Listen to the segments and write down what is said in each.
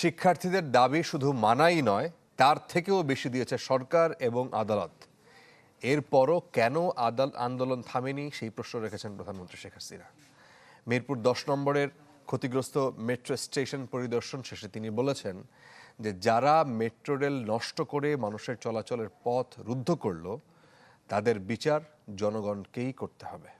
শিক্ষার্থীদের দাবি শুধু মানাই নয়, তার থেকেও বেশি দিয়েছে সরকার এবং আদালত। এরপরও কেন আদাল আন্দোলন থামেনি সেই প্রশ্ন রেখেছেন প্রধানমন্ত্রী শেখ হাসিনা। মিরপুর দশ নম্বরের ক্ষতিগ্রস্ত মেট্রো স্টেশন পরিদর্শন শেষে তিনি বলেছেন যে, যারা মেট্রো রেল নষ্ট করে মানুষের চলাচলের পথ রুদ্ধ করল, তাদের বিচার জনগণকেই করতে হবে।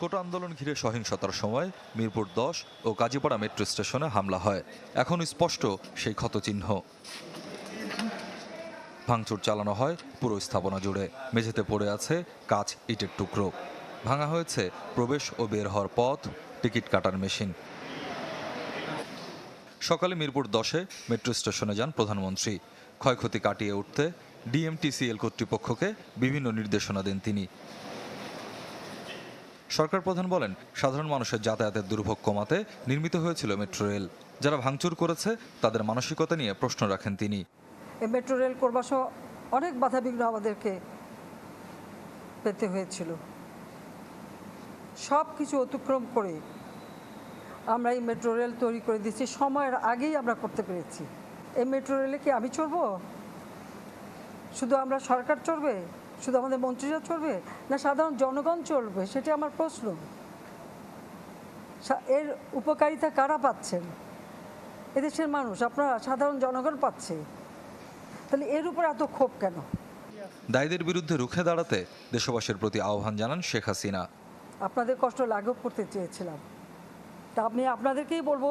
কোটা আন্দোলন ঘিরে সহিংসতার সময় মিরপুর দশ ও কাজীপাড়া মেট্রো স্টেশনে হামলা হয়। এখন স্পষ্ট সেই ক্ষতচিহ্ন। ভাঙচুর চালানো হয় পুরো স্থাপনা জুড়ে। মেঝেতে পড়ে আছে কাচ ইটের টুকরো। ভাঙা হয়েছে প্রবেশ ও বের হওয়ার পথ, টিকিট কাটার মেশিন। সকালে মিরপুর দশে মেট্রো স্টেশনে যান প্রধানমন্ত্রী। ক্ষয়ক্ষতি কাটিয়ে উঠতে ডিএমটিসিএল কর্তৃপক্ষকে বিভিন্ন নির্দেশনা দেন তিনি। সরকার প্রধান বলেন, সাধারণ মানুষের যাতায়াতের দুর্ভোগ কমাতে নির্মিত হয়েছিল মেট্রো রেল। যারা ভাঙচুর করেছে, তাদের মানসিকতা নিয়ে প্রশ্ন রাখেন তিনি। মেট্রো রেল করবার সহ অনেক বাধাবিঘ্ন আমাদেরকে পেতে হয়েছিল। সব কিছু অতিক্রম করে আমরা এই মেট্রো রেল তৈরি করে দিচ্ছি সময়ের আগেই আমরা করতে পেরেছি। এই মেট্রো রেলে কি আমি চড়বো? শুধু আমরা সরকার চড়বে? শুধু আমাদের মন্ত্রীরা চলবে না সাধারণ জনগণ চলবে? সেটা আমার প্রশ্ন। এর উপকারিতা কারা পাচ্ছেন? এদেশের মানুষ আপনারা সাধারণ জনগণ পাচ্ছে। তাহলে এর উপর এত ক্ষোভ কেন? দায়ীদের বিরুদ্ধে রুখে দাঁড়াতে দেশবাসীর প্রতি আহ্বান জানান শেখ হাসিনা। আপনাদের কষ্ট লাঘব করতে চেয়েছিলাম। তা আমি আপনাদেরকেই বলব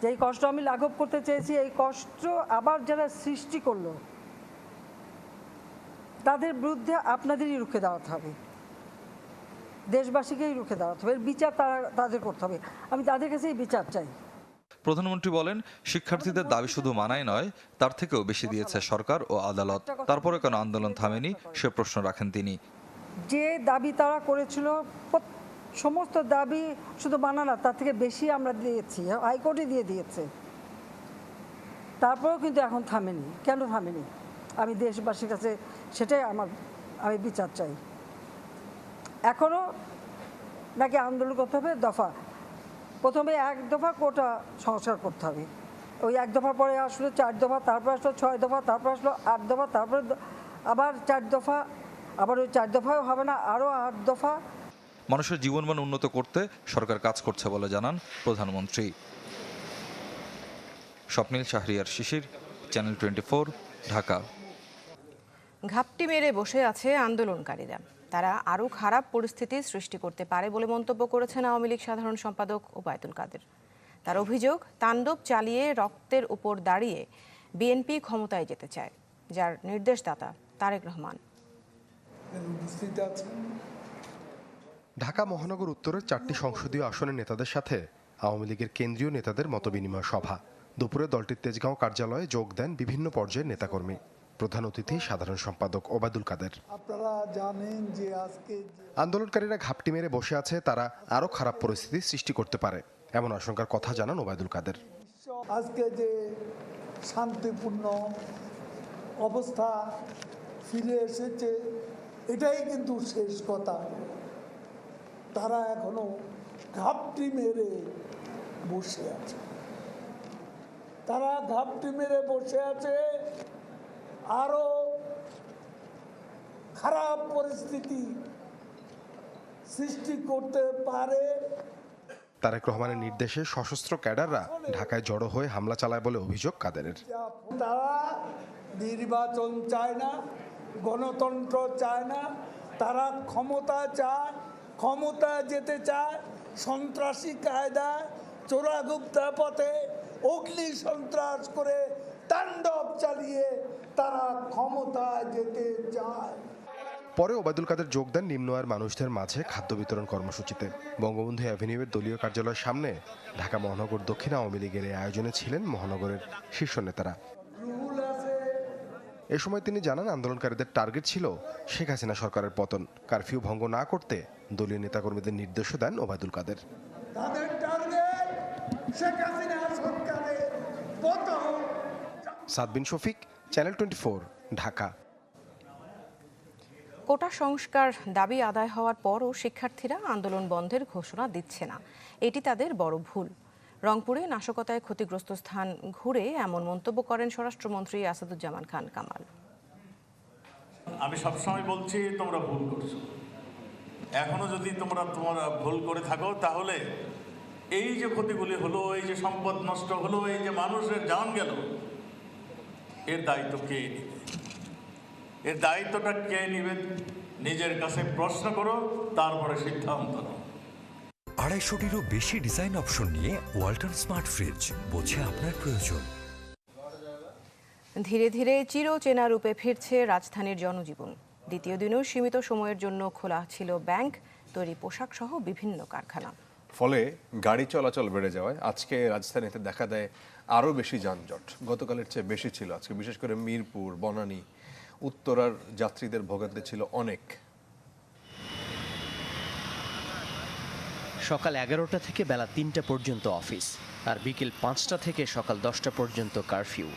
যে এই কষ্ট আমি লাঘব করতে চেয়েছি এই কষ্ট আবার যারা সৃষ্টি করল তাদের বিরুদ্ধে আপনাদেরই রুখে দাঁড়াতে হবে। দেশবাসীকেই রুখে দাঁড়াতে হবে। এর বিচার তারা তাদের করতে হবে। আমি তাদের কাছেই বিচার চাই। প্রধানমন্ত্রী বলেন শিক্ষার্থীদের দাবি শুধু মানায় নয় তার থেকেও বেশি দিয়েছে সরকার ও আদালত। তারপরে কেন আন্দোলন থামেনি সে প্রশ্ন রাখেন তিনি। যে দাবি তারা করেছিল সমস্ত দাবি শুধু মানা না তার থেকে বেশি আমরা দিয়েছি হাইকোর্টে দিয়ে দিয়েছে। তারপরেও কিন্তু এখন থামেনি। কেন থামেনি? আমি দেশবাসীর কাছে সেটাই আমার, আমি বিচার চাই। এখনও নাকি আন্দোলন করতে হবে? দফা। প্রথমে এক দফা কোটা সংস্কার করতে হবে। ওই এক দফা পরে আসলো, চার দফা, তারপর আসলো, ছয় দফা, তারপর আসলো, আট দফা, তারপরে আবার চার দফা, আবার ওই চার দফাও হবে না আরও আট দফা। মানুষের জীবনমান উন্নত করতে সরকার কাজ করছে বলে জানান প্রধানমন্ত্রী। Swapnil Shahriar Shishir, channel twenty Dhaka. ঘাপটি মেরে বসে আছে আন্দোলনকারীরা। তারা আরও খারাপ পরিস্থিতি সৃষ্টি করতে পারে বলে মন্তব্য করেছেন আওয়ামী লীগ সাধারণ সম্পাদক ওবায়দুল কাদের। তার অভিযোগ তাণ্ডব চালিয়ে রক্তের উপর দাঁড়িয়ে বিএনপি ক্ষমতায় যেতে চায় যার নির্দেশদাতা তারেক রহমান। ঢাকা মহানগর উত্তরের চারটি সংসদীয় আসনের নেতাদের সাথে আওয়ামী লীগের কেন্দ্রীয় নেতাদের মতবিনিময় সভা। দুপুরে দলটির তেজগাঁও কার্যালয়ে যোগ দেন বিভিন্ন পর্যায়ের নেতাকর্মী। প্রধান অতিথি সাধারণ সম্পাদক ওবায়দুল কাদের। আপনারা জানেন যে আজকে আন্দোলনকারীরা ঘাপটি মেরে বসে আছে তারা আরও খারাপ পরিস্থিতি সৃষ্টি করতে পারে এমন আশঙ্কার কথা জানান ওবায়দুল কাদের। আজকে যে শান্তিপূর্ণ অবস্থা ফিরে এসেছে এটাই কিন্তু শেষ কথা। তারা এখনও ঘাপটি মেরে বসে আছে। তারা ঘাপটি মেরে বসে আছে আরও খারাপ পরিস্থিতি সৃষ্টি করতে পারে। তারেক রহমানের নির্দেশে সশস্ত্র ক্যাডাররা ঢাকায় জড়ো হয়ে হামলা চালায় বলে অভিযোগ কাদেরের। তারা নির্বাচন চায় না গণতন্ত্র চায় না তারা ক্ষমতা চায় ক্ষমতা যেতে চায় সন্ত্রাসী কায়দা চোরাগুপ্তা পথে অগ্নি সন্ত্রাস করে তাণ্ডব চালিয়ে তারা ক্ষমতায় যেতে চায়। পরে ওবায়দুল কাদের যোগ দেন নিম্ন আয়ের মানুষদের মাঝে খাদ্য বিতরণ কর্মসূচিতে। বঙ্গবন্ধু অ্যাভিনিউয়ের দলীয় কার্যালয়ের সামনে ঢাকা মহানগর দক্ষিণ আওয়ামী লীগের এই আয়োজনে ছিলেন মহানগরের শীর্ষ নেতারা। এ সময় তিনি জানান আন্দোলনকারীদের টার্গেট ছিল শেখ হাসিনা সরকারের পতন। কারফিউ ভঙ্গ না করতে দলীয় নেতাকর্মীদের নির্দেশও দেন Obaidul Quader. Sadbin Shafiq channel twenty Dhaka quota সংস্কার দাবি আদায় হওয়ার পরও শিক্ষার্থীরা আন্দোলন বন্ধের ঘোষণা দিচ্ছে না। এটি তাদের বড় ভুল। রংপুরে নাশকতায় ক্ষতিগ্রস্ত স্থান ঘুরে এমন মন্তব্য করেন স্বরাষ্ট্রমন্ত্রী আসাদুজ্জামান খান কামাল। আমি সবসময় বলছি তোমরা ভুল করছ। এখনও যদি তোমরা তোমরা ভুল করে থাকো তাহলে এই যে ক্ষতিগুলি হলো এই যে সম্পদ নষ্ট হলো এই যে মানুষের জান গেল এর দায়িত্ব কে নিবে? এর দায়িত্বটা কে নিবে? নিজের কাছে প্রশ্ন করো তারপরে সিদ্ধান্ত নাও। আড়াইশোটিরও বেশি ডিজাইন অপশন নিয়ে ওয়াল্টন স্মার্ট ফ্রিজ বোঝে আপনার প্রয়োজন। ধীরে ধীরে চিরচেনা রূপে ফিরছে রাজধানীর জনজীবন। দ্বিতীয় দিনেও সীমিত সময়ের জন্য খোলা ছিল ব্যাংক তৈরি পোশাক সহ বিভিন্ন কারখানা। ফলে গাড়ি চলাচল বেড়ে যাওয়ায় আজকে রাজধানীতে দেখা দেয় আরও বেশি যানজট। গতকালের চেয়ে বেশি ছিল আজকে, বিশেষ করে মিরপুর, বনানী, উত্তরার যাত্রীদের ভোগান্তি ছিল অনেক। সকাল এগারোটা থেকে বেলা তিনটা পর্যন্ত অফিস আর বিকেল পাঁচটা থেকে সকাল দশটা পর্যন্ত কারফিউ।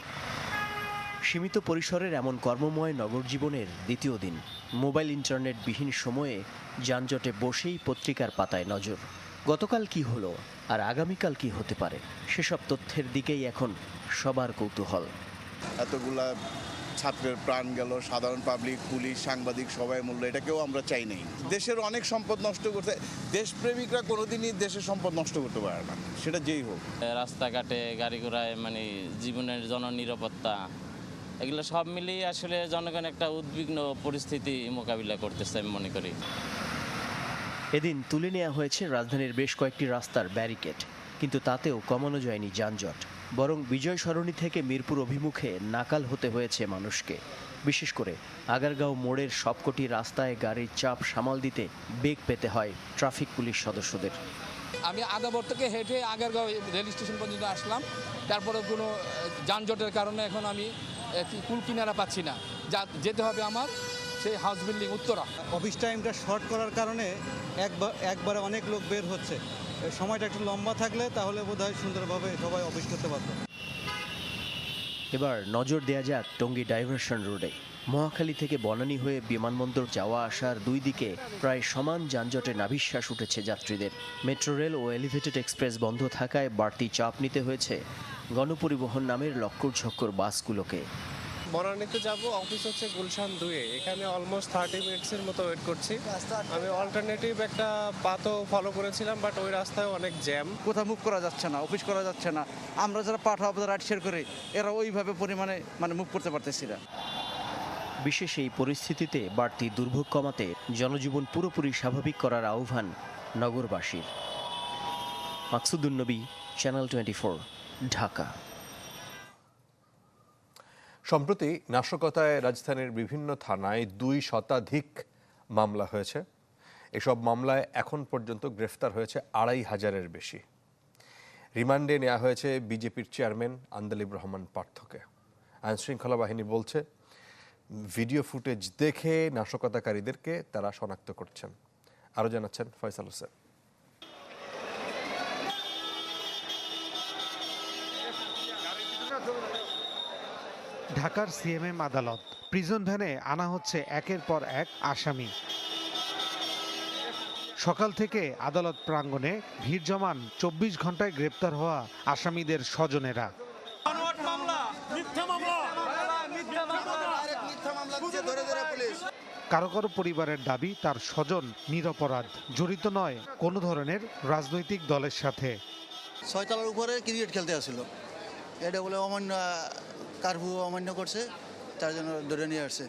সীমিত পরিসরের এমন কর্মময় নগর জীবনের দ্বিতীয় দিন। মোবাইল ইন্টারনেট বিহীন সময়ে যানজটে বসেই পত্রিকার পাতায় নজর। গতকাল কি হলো আর আগামীকাল কি হতে পারে? সেসব তথ্যের দিকেই এখন সবার কৌতূহল। এতগুলা ছাত্রের প্রাণ গেল সাধারণ পাবলিক পুলিশ সাংবাদিক সবাই মূল্য এটাকেও আমরা চাই নাই। দেশের অনেক সম্পদ নষ্ট করতে দেশপ্রেমিকরা কোনোদিনই দেশের সম্পদ নষ্ট করতে পারে না সেটা যেই হোক। রাস্তাঘাটে গাড়ি ঘোড়ায় মানে জীবনের জননিরাপত্তা এগুলো সব মিলিয়ে আসলে জনগণ একটা উদ্বিগ্ন পরিস্থিতি মোকাবিলা করতেছে আমি মনে করি। এদিন তুলে নেওয়া হয়েছে রাজধানীর বেশ কয়েকটি রাস্তার ব্যারিকেড, কিন্তু তাতেও কমানো যায়নি যানজট। বরং বিজয় সরণি থেকে মিরপুর অভিমুখে নাকাল হতে হয়েছে মানুষকে। বিশেষ করে আগারগাঁও মোড়ের সবকটি রাস্তায় গাড়ির চাপ সামাল দিতে বেগ পেতে হয় ট্রাফিক পুলিশ সদস্যদের। আমি আদাবর থেকে হেঁটে আগেরগাঁও রেল স্টেশন পর্যন্ত আসলাম। তারপরে কোনো যানজটের কারণে এখন আমি কুল কিনারা পাচ্ছি না। যা, যেতে হবে আমার। সেই হাউস বিল্ডিং উত্তরা। অফিস টাইমটা শর্ট করার কারণে একবার একবারে অনেক লোক বের হচ্ছে। সময়টা একটু লম্বা থাকলে তাহলে বোধহয় সুন্দরভাবে সবাই অফিস করতে পারতো। এবার নজর দেয়া যাক টঙ্গী ডাইভারশন রোডে মহাখালী থেকে বনানী হয়ে বিমানবন্দর যাওয়া আসার দুই দিকে প্রায় সমান যানজটে নাভিশ্বাস উঠেছে যাত্রীদের। মেট্রো রেল ও এলিভেটেড এক্সপ্রেস বন্ধ থাকায় বাড়তি চাপ নিতে হয়েছে গণপরিবহন নামের লক্কর ঝক্কর বাসগুলোকে। বনানীতে যাব অফিস হচ্ছে গুলশান দুয়ে এখানে অলমোস্ট থার্টি মিনিটসের মতো ওয়েট করছি। আমি অল্টারনেটিভ একটা পাথও ফলো করেছিলাম বাট ওই রাস্তায় অনেক জ্যাম কোথাও মুভ করা যাচ্ছে না অফিস করা যাচ্ছে না। আমরা যারা পাঠা রাইড শেয়ার করি এরা ওইভাবে পরিমাণে মানে মুভ করতে পারতেছি না। বিশেষ এই পরিস্থিতিতে বাড়তি দুর্ভোগ কমাতে জনজীবন পুরোপুরি স্বাভাবিক করার আহ্বান নগরবাসীর। Maksudunnabi channel twenty Dhaka. সম্প্রতি নাশকতায় রাজধানীর বিভিন্ন থানায় দুই শতাধিক মামলা হয়েছে। এসব মামলায় এখন পর্যন্ত গ্রেফতার হয়েছে আড়াই হাজারের বেশি। রিমান্ডে নেওয়া হয়েছে বিজেপির চেয়ারম্যান আন্দালিব রহমান পার্থকে। আইনশৃঙ্খলা বাহিনী বলছে, ভিডিও ফুটেজ দেখে নাশকতাকারীদেরকে তারা শনাক্ত করছেন। আরও জানাচ্ছেন ফয়সাল হোসেন। ঢাকার সিএমএম আদালত। প্রিজন ভ্যানে আনা হচ্ছে একের পর এক আসামি। সকাল থেকে আদালত প্রাঙ্গণে ভিড় জমান চব্বিশ ঘন্টায় গ্রেপ্তার হওয়া আসামিদের স্বজনেরা। কারও কারও পরিবারের দাবি তার স্বজন নিরপরাধ। জড়িত নয় কোনো ধরনের রাজনৈতিক দলের সাথে। ছয়তলার উপরে ক্রিকেট খেলতে আসছিল। এটা বলে অমান্য কারফিউ অমান্য করছে তার জন্য ধরে নিয়ে আসছে।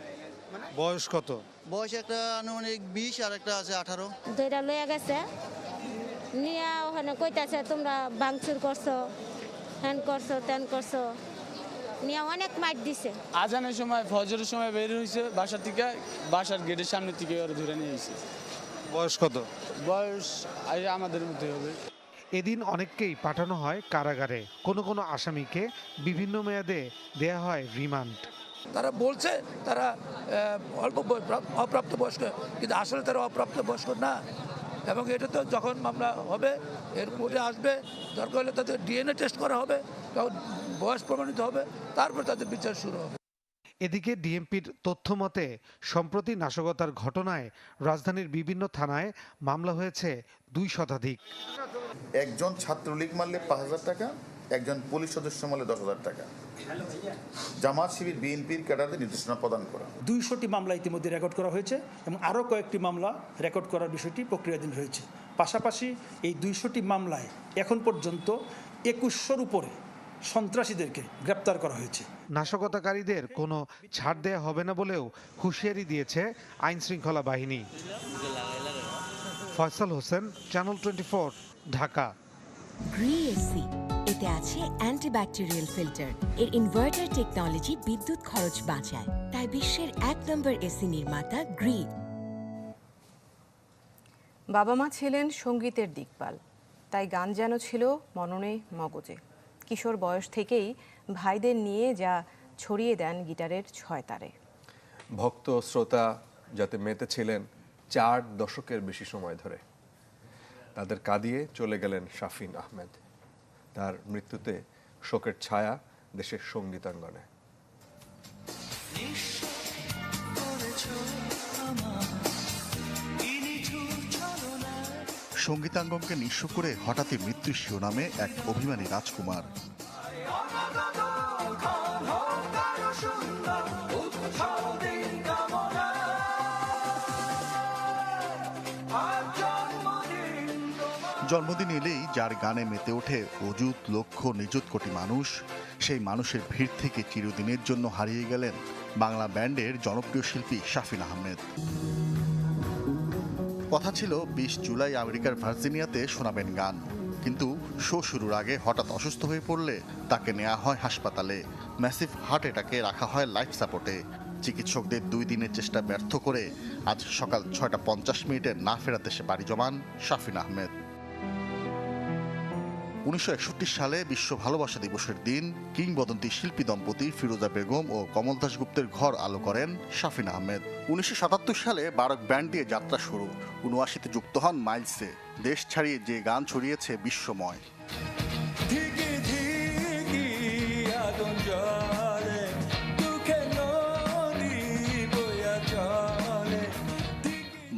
বয়স কত? বয়স একটা আনুমানিক বিশ আর একটা আছে আঠারো। দুইটা লইয়া গেছে। নিয়ে ওখানে কইতাছে তোমরা ভাঙচুর করছ হ্যান করছ ত্যান করছ। নিয়ে অনেক মাইট দিছে। আজানের সময় ফজরের সময় বের হয়েছে বাসা থেকে বাসার গেটের সামনে থেকে ওরা ধরে নিয়ে এসেছে বয়স কত? বয়স আমাদের মধ্যে হবে। এদিন অনেককেই পাঠানো হয় কারাগারে। কোনো কোনো আসামিকে বিভিন্ন মেয়াদে দেয়া হয় রিমান্ড। তারা বলছে তারা অল্প অপ্রাপ্ত বয়স্ক কিন্তু আসলে তারা অপ্রাপ্ত বয়স্ক না। এবং এটা তো যখন মামলা হবে এর কোর্টে আসবে দরকার হলে তাদের ডিএনএ টেস্ট করা হবে তখন বয়স প্রমাণিত হবে তারপর তাদের বিচার শুরু হবে। এদিকে ডিএমপির তথ্য মতে সম্প্রতি নাশকতার ঘটনায় রাজধানীর বিভিন্ন থানায় মামলা হয়েছে দুই শতাধিক। একজন ছাত্রলীগ মারলে পাঁচ হাজার টাকা একজন পুলিশ সদস্য মারলে দশ হাজার টাকা। জামাত শিবির বিএনপির ক্যাডারদের নির্দেশনা প্রদান করা। দুইশোটি মামলা ইতিমধ্যে রেকর্ড করা হয়েছে এবং আরও কয়েকটি মামলা রেকর্ড করার বিষয়টি প্রক্রিয়াধীন রয়েছে পাশাপাশি এই দুইশোটি মামলায় এখন পর্যন্ত একুশশোর উপরে সন্ত্রাসীদেরকে গ্রেপ্তার করা হয়েছে। নাশকতাকারীদের কোনো ছাড় দেয়া হবে না বলেও হুঁশিয়ারি দিয়েছে আইনশৃঙ্খলা বাহিনী। Faisal Hossain channel twenty Dhaka. Gree AC এতে আছে অ্যান্টিব্যাকটেরিয়াল ফিল্টার। এর ইনভার্টার টেকনোলজি বিদ্যুৎ খরচ বাঁচায়। তাই বিশ্বের এক নম্বর এসি নির্মাতা গ্রি বাবা মা ছিলেন সঙ্গীতের দিকপাল। তাই গান যেন ছিল মননে মগজে। কিশোর বয়স থেকেই ভাইদের নিয়ে যা ছড়িয়ে দেন গিটারের ছয় তারে। ভক্ত শ্রোতা যাতে মেতে ছিলেন চার দশকের বেশি সময় ধরে। তাদের কাঁদিয়ে চলে গেলেন শাফিন আহমেদ। তার মৃত্যুতে শোকের ছায়া দেশের সঙ্গীতাঙ্গনে। সঙ্গীতাঙ্গনকে নিঃস্ব করে হঠাৎই মৃত্যু শিরোনামে এক অভিমানী রাজকুমার। জন্মদিন এলেই যার গানে মেতে ওঠে অযুত লক্ষ নিযুত কোটি মানুষ, সেই মানুষের ভিড় থেকে চিরদিনের জন্য হারিয়ে গেলেন বাংলা ব্যান্ডের জনপ্রিয় শিল্পী শাফিন আহমেদ। কথা ছিল, বিশ জুলাই আমেরিকার ভার্জিনিয়াতে শোনাবেন গান। কিন্তু শো শুরুর আগে হঠাৎ অসুস্থ হয়ে পড়লে তাকে নেওয়া হয় হাসপাতালে। ম্যাসিভ হার্ট অ্যাটাকে রাখা হয় লাইফ সাপোর্টে। চিকিৎসকদের দুই দিনের চেষ্টা ব্যর্থ করে আজ সকাল ছয়টা পঞ্চাশ মিনিটে না ফেরাতে সে বাড়ি জমান শাফিন আহমেদ। উনিশশো একষট্টি সালে বিশ্ব ভালোবাসা দিবসের দিন কিংবদন্তি শিল্পী দম্পতি ফিরোজা বেগম ও কমল দাশগুপ্তের ঘর আলো করেন শাফিন আহমেদ। উনিশশো সাতাত্তর সালে বারক ব্যান্ড দিয়ে যাত্রা শুরু। উনআশিতে যুক্ত হন মাইলসে। দেশ ছাড়িয়ে যে গান ছড়িয়েছে বিশ্বময়।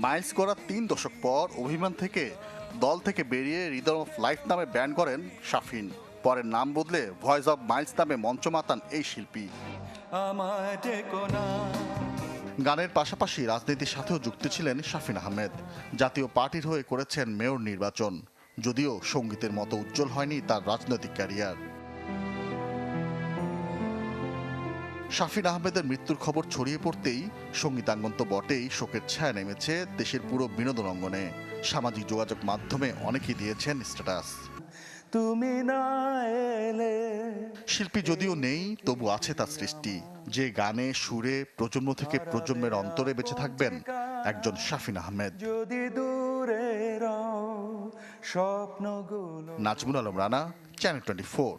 মাইলস করার তিন দশক পর অভিমান থেকে দল থেকে বেরিয়ে রিদম অফ লাইফ নামে ব্যান্ড করেন শাফিন। পরে নাম বদলে ভয়েস অফ মাইলস নামে মঞ্চ মাতান এই শিল্পী। গানের পাশাপাশি রাজনীতির সাথেও যুক্ত ছিলেন শাফিন আহমেদ। জাতীয় পার্টির হয়ে করেছেন মেয়র নির্বাচন। যদিও সঙ্গীতের মতো উজ্জ্বল হয়নি তার রাজনৈতিক ক্যারিয়ার। শাফিন আহমেদের মৃত্যুর খবর ছড়িয়ে পড়তেই সঙ্গীতাঙ্গন তো বটেই শোকের ছায়া নেমেছে দেশের পুরো বিনোদন অঙ্গনে। সামাজিক যোগাযোগ মাধ্যমে অনেকেই দিয়েছেন স্ট্যাটাস। তুমি না এলে। শিল্পী যদিও নেই তবু আছে তার সৃষ্টি। যে গানে সুরে প্রজন্ম থেকে প্রজন্মের অন্তরে বেঁচে থাকবেন একজন শাফিন আহমেদ। যদি দূরে স্বপ্নগুলো Nazmul Alam Rana channel twenty four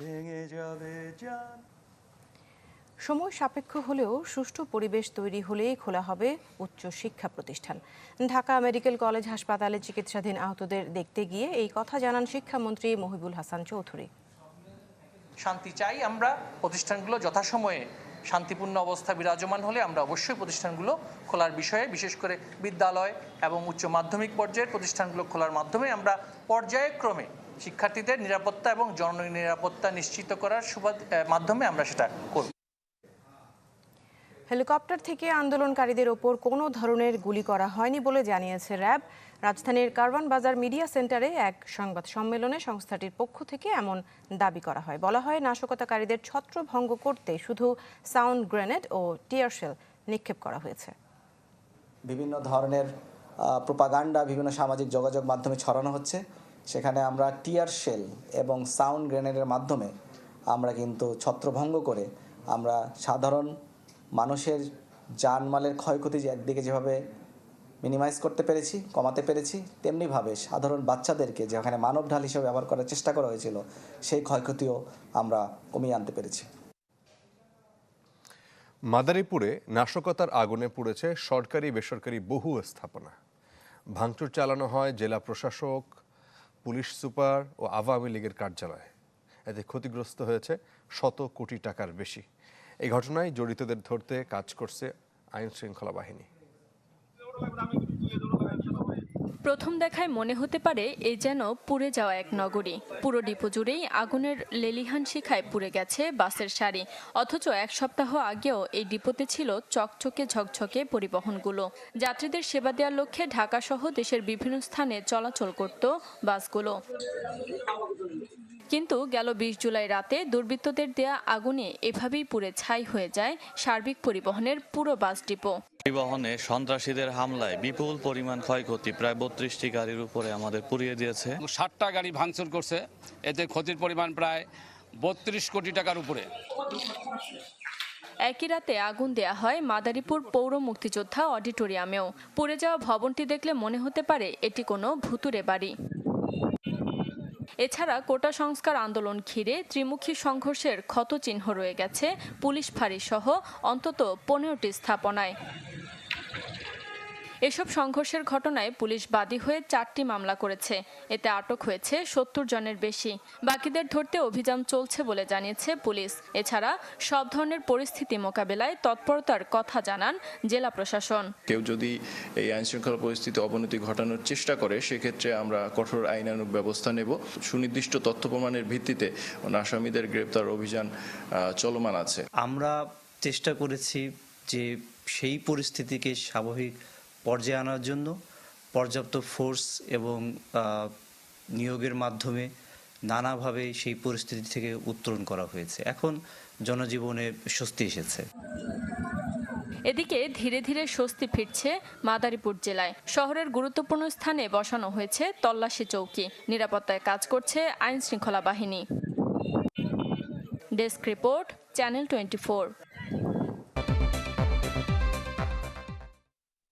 সময় সাপেক্ষ হলেও সুষ্ঠু পরিবেশ তৈরি হলেই খোলা হবে উচ্চ শিক্ষা প্রতিষ্ঠান। ঢাকা মেডিকেল কলেজ হাসপাতালে চিকিৎসাধীন আহতদের দেখতে গিয়ে এই কথা জানান শিক্ষামন্ত্রী মহিবুল হাসান চৌধুরী। শান্তি চাই আমরা, প্রতিষ্ঠানগুলো যথাসময়ে শান্তিপূর্ণ অবস্থা বিরাজমান হলে আমরা অবশ্যই প্রতিষ্ঠানগুলো খোলার বিষয়ে, বিশেষ করে বিদ্যালয় এবং উচ্চ মাধ্যমিক পর্যায়ের প্রতিষ্ঠানগুলো খোলার মাধ্যমে আমরা পর্যায়ক্রমে শিক্ষার্থীদের নিরাপত্তা এবং জন নিরাপত্তা নিশ্চিত করার সুবাদ মাধ্যমে আমরা সেটা করব। হেলিকপ্টার থেকে আন্দোলনকারীদের ওপর কোনো ধরনের গুলি করা হয়নি বলে জানিয়েছে র্যাব। রাজধানীর কারওয়ান বাজার মিডিয়া সেন্টারে এক সংবাদ সম্মেলনে সংস্থাটির পক্ষ থেকে এমন দাবি করা হয়। বলা হয়, নাশকতাকারীদের ছত্রভঙ্গ করতে শুধু সাউন্ড গ্রেনেড ও টিয়ারশেল নিক্ষেপ করা হয়েছে। বিভিন্ন ধরনের প্রোপাগান্ডা, বিভিন্ন সামাজিক যোগাযোগ মাধ্যমে ছড়ানো হচ্ছে। সেখানে আমরা টিয়ার শেল এবং সাউন্ড গ্রেনেডের মাধ্যমে আমরা কিন্তু ছত্রভঙ্গ করে আমরা সাধারণ মানুষের জানমালের ক্ষয়ক্ষতি যে একদিকে যেভাবে মিনিমাইজ করতে পেরেছি, কমাতে পেরেছি, তেমনিভাবে সাধারণ বাচ্চাদেরকে যেখানে মানব ঢাল হিসেবে ব্যবহার করার চেষ্টা করা হয়েছিল, সেই ক্ষয়ক্ষতিও আমরা কমিয়ে আনতে পেরেছি। মাদারীপুরে নাশকতার আগুনে পুড়েছে সরকারি, বেসরকারি বহু স্থাপনা। ভাঙচুর চালানো হয় জেলা প্রশাসক, পুলিশ সুপার ও আওয়ামী লীগের কার্যালয়। এতে ক্ষতিগ্রস্ত হয়েছে শত কোটি টাকার বেশি। এই ঘটনায় জড়িতদের ধরতে কাজ করছে আইন শৃঙ্খলা বাহিনী। প্রথম দেখায় মনে হতে পারে এ যেন পুড়ে যাওয়া এক নগরী। পুরো ডিপো জুড়েই আগুনের লেলিহান শিখায় পুড়ে গেছে বাসের সারি। অথচ এক সপ্তাহ আগেও এই ডিপোতে ছিল চকচকে ঝকঝকে পরিবহনগুলো। যাত্রীদের সেবা দেওয়ার লক্ষ্যে ঢাকাসহ দেশের বিভিন্ন স্থানে চলাচল করত বাসগুলো। কিন্তু গেল বিশ জুলাই রাতে দুর্বৃত্তদের দেয়া আগুনে এভাবেই পুড়ে ছাই হয়ে যায় সার্বিক পরিবহনের পুরো বাস ডিপো। পরিবহনে সন্ত্রাসীদের হামলায় বিপুল পরিমাণ ক্ষয়ক্ষতি প্রায় বত্রিশটি গাড়ির উপরে আমাদের পুড়িয়ে দিয়েছে। ষাটটা গাড়ি ভাঙচুর করছে এতে ক্ষতির পরিমাণ প্রায় বত্রিশ কোটি টাকার উপরে। একই রাতে আগুন দেয়া হয় মাদারীপুর পৌর মুক্তিযোদ্ধা অডিটোরিয়ামেও। পুড়ে যাওয়া ভবনটি দেখলে মনে হতে পারে এটি কোনো ভুতুরে বাড়ি। এছাড়া কোটা সংস্কার আন্দোলন ঘিরে ত্রিমুখী সংঘর্ষের ক্ষতচিহ্ন রয়ে গেছে পুলিশ ফাঁড়ি সহ অন্তত পনেরোটি স্থাপনায়। এসব সংঘর্ষের ঘটনায় পুলিশ বাদী হয়ে চারটি মামলা করেছে। এতে আটক হয়েছে সত্তর জনের বেশি। বাকিদের ধরতে অভিযান চলছে বলে জানিয়েছে পুলিশ। এছাড়া সব ধরনের পরিস্থিতি মোকাবেলায় তৎপরতার কথা জানান জেলা প্রশাসন। কেউ যদি এই আইন শৃঙ্খলা পরিস্থিতি অবনতি ঘটানোর চেষ্টা করে সেক্ষেত্রে আমরা কঠোর আইনানুগ ব্যবস্থা নেব। সুনির্দিষ্ট তথ্য প্রমাণের ভিত্তিতে আসামিদের গ্রেপ্তার অভিযান চলমান আছে। আমরা চেষ্টা করেছি যে সেই পরিস্থিতিকে স্বাভাবিক পর্যায়ে আনার জন্য পর্যাপ্ত ফোর্স এবং নিয়োগের মাধ্যমে নানাভাবে সেই পরিস্থিতি থেকে উত্তরণ করা হয়েছে। এখন জনজীবনে স্বস্তি এসেছে। এদিকে ধীরে ধীরে স্বস্তি ফিরছে মাদারীপুর জেলায়। শহরের গুরুত্বপূর্ণ স্থানে বসানো হয়েছে তল্লাশি চৌকি। নিরাপত্তায় কাজ করছে আইন শৃঙ্খলা বাহিনী। Desk report, channel twenty